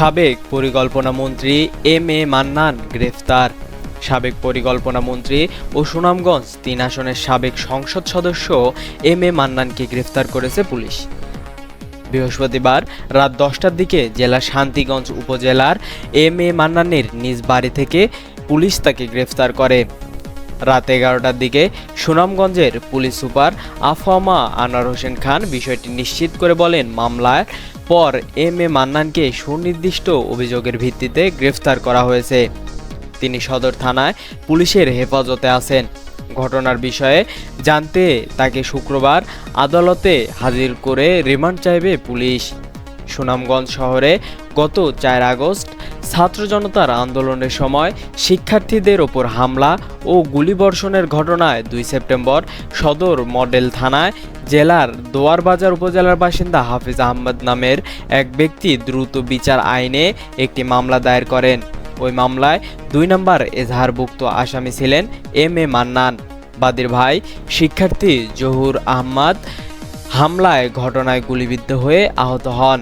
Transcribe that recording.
সাবেক পরিকল্পনা মন্ত্রী এম এ মান্নান গ্রেফতার। সাবেক পরিকল্পনা মন্ত্রী ও সুনামগঞ্জ তিন আসনের সাবেক সংসদ সদস্য এম এ মান্নানকে গ্রেফতার করেছে পুলিশ। বৃহস্পতিবার রাত দশটার দিকে জেলা শান্তিগঞ্জ উপজেলার এম এ মান্নানের নিজ বাড়ি থেকে পুলিশ তাকে গ্রেফতার করে। রাত এগারোটার দিকে সুনামগঞ্জের পুলিশ সুপার আফামা আনোয়ার হোসেন খান বিষয়টি নিশ্চিত করে বলেন, মামলার পর এম এ মান্নানকে সুনির্দিষ্ট অভিযোগের ভিত্তিতে গ্রেফতার করা হয়েছে। তিনি সদর থানায় পুলিশের হেফাজতে আছেন। ঘটনার বিষয়ে জানতে তাকে শুক্রবার আদালতে হাজির করে রিমান্ড চাইবে পুলিশ। সুনামগঞ্জ শহরে গত চার আগস্ট ছাত্র জনতার আন্দোলনের সময় শিক্ষার্থীদের ওপর হামলা ও গুলিবর্ষণের ঘটনায় দুই সেপ্টেম্বর সদর মডেল থানায় জেলার দোয়ারবাজার উপজেলার বাসিন্দা হাফিজ আহমদ নামের এক ব্যক্তি দ্রুত বিচার আইনে একটি মামলা দায়ের করেন। ওই মামলায় দুই নম্বর এজাহারভুক্ত আসামি ছিলেন এম এ মান্নান। বাদীর ভাই শিক্ষার্থী জহুর আহমদ হামলায় ঘটনায় গুলিবিদ্ধ হয়ে আহত হন।